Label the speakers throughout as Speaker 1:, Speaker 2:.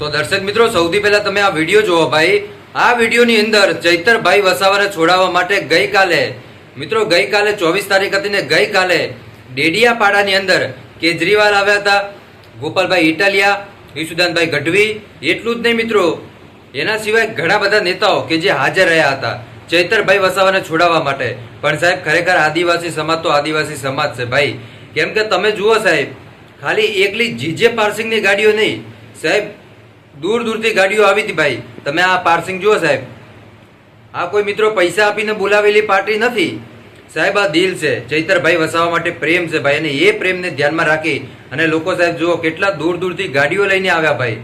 Speaker 1: તો દર્શક મિત્રો, સૌથી પહેલા તમે આ વીડિયો જુઓ ભાઈ. આ વિડીયોની અંદર ચૈતરભાઈ વસાવાને છોડાવવા માટે ગઈકાલે, મિત્રો ગઈકાલે ચોવીસ તારીખ હતી ને ગઈકાલે ડેડિયાપાડાની અંદર કેજરીવાલ આવ્યા હતા. ગોપાલભાઈ ઇટાલિયા ઈશુદાનભાઈ ગઢવી, એટલું જ નહીં મિત્રો. એના સિવાય ઘણા બધા નેતાઓ કે જે હાજર રહ્યા હતા ચૈતરભાઈ વસાવાને છોડાવવા માટે. પણ સાહેબ, ખરેખર આદિવાસી સમાજ તો આદિવાસી સમાજ છે ભાઈ. કેમ કે તમે જુઓ સાહેબ, ખાલી એકલી જીજે પાર્સિંગની ગાડીઓ નહીં. સાહેબ દૂર દૂરથી ગાડીઓ આવી હતી ભાઈ. તમે આ પાર્સિંગ જુઓ સાહેબ. આ કોઈ મિત્રો પૈસા આપીને બોલાવેલી પાર્ટી નથી. સાહેબ, આ દિલ છે. ચૈતરભાઈ વસાવા માટે પ્રેમ છે ભાઈ, અને એ પ્રેમને ધ્યાનમાં રાખી અને લોકો સાહેબ જુઓ કેટલા દૂર દૂરથી ગાડીઓ લઈને આવ્યા ભાઈ.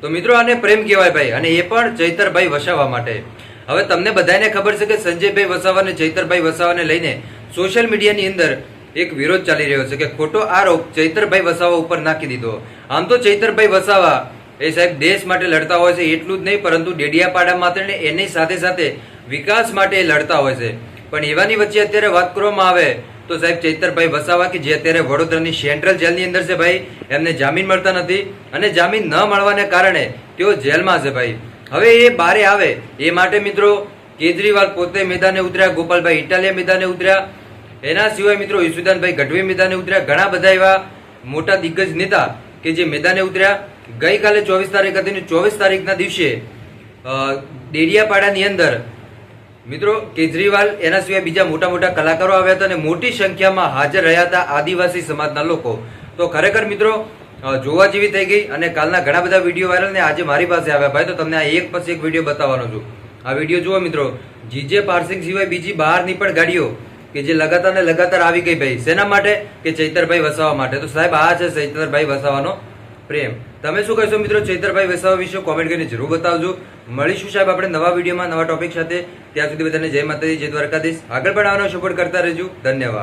Speaker 1: તો મિત્રો, આને પ્રેમ કહેવાય ભાઈ, અને એ પણ ચૈતરભાઈ વસાવા માટે. હવે તમને બધાને ખબર છે કે સંજયભાઈ વસાવા અને ચૈતરભાઈ વસાવાને લઈને સોશિયલ મીડિયાની અંદર એક વિરોધ ચાલી રહ્યો છે કે ખોટો આરોપ ચૈતરભાઈ વસાવા ઉપર નાખી દીધો. આમ તો ચૈતરભાઈ વસાવા એ સાહેબ, દેશ માટે લડતા હોય છે એટલું જ નહીં, પરંતુ ડેડિયાપાડા ને એની સાથે સાથે વિકાસ માટે લડતા હોય છે. પણ એવાની વચ્ચે અત્યારે વાત કરવામાં આવે તો સાહેબ, ચૈતરભાઈ વસાવા કે જે અત્યારે વડોદરાની સેન્ટ્રલ જેલની અંદર છે ભાઈ, એમને જામીન મળતા નથી અને જામીન ન મળવાને કારણે તેઓ જેલમાં છે ભાઈ. હવે એ બારે આવે, એ માટે મિત્રો કેજરીવાલ પોતે મેદાને ઉતર્યા, ગોપાલભાઈ ઇટાલિયા મેદાને ઉતર્યા, એના સિવાય મિત્રો ઈશુદાનભાઈ ગઢવી મેદાને ઉતર્યા, ઘણા બધા એવા મોટા દિગ્ગજ નેતા કે જે મેદાને ઉતર્યા, ગઈકાલે ચોવીસ તારીખ હતી ને ચોવીસ તારીખના દિવસે ડેડિયાપાડાની અંદર, મિત્રો, કેજરીવાલ એના સિવાય બીજા મોટા મોટા કલાકારો આવ્યા હતા અને મોટી સંખ્યામાં હાજર રહ્યા હતા આદિવાસી સમાજના લોકો. તો ખરેખર મિત્રો જોવા જેવી થઈ ગઈ અને કાલના ઘણા બધા વીડિયો વાયરલ ને આજે મારી પાસે આવ્યા. ભાઈ, તો તમને આ એક પછી એક વીડિયો બતાવવાનો છું. આ વીડિયો જુઓ મિત્રો, જીજે પાર્સિંગ સિવાય બીજી બહારની પણ ગાડીઓ કે જે લગાતાર ને લગાતાર આવી ગઈ ભાઈ. શેના માટે? કે ચૈતરભાઈ વસાવા માટે. તો સાહેબ, આ છે ચૈતરભાઈ વસાવાનો પ્રેમ. તમે શું કહેશો મિત્રો ચૈતરભાઈ વસાવા વિશે? કોમેન્ટ કરીને જરૂર બતાવજો. મળીશું સાહેબ આપણે નવા વિડીયોમાં, નવા ટોપિક સાથે. ત્યાં સુધી બધાને જય માતાજી, જય દ્વારકાધીશ. આગળ પણ આવવાનો સપોર્ટ કરતા રહેજો. ધન્યવાદ.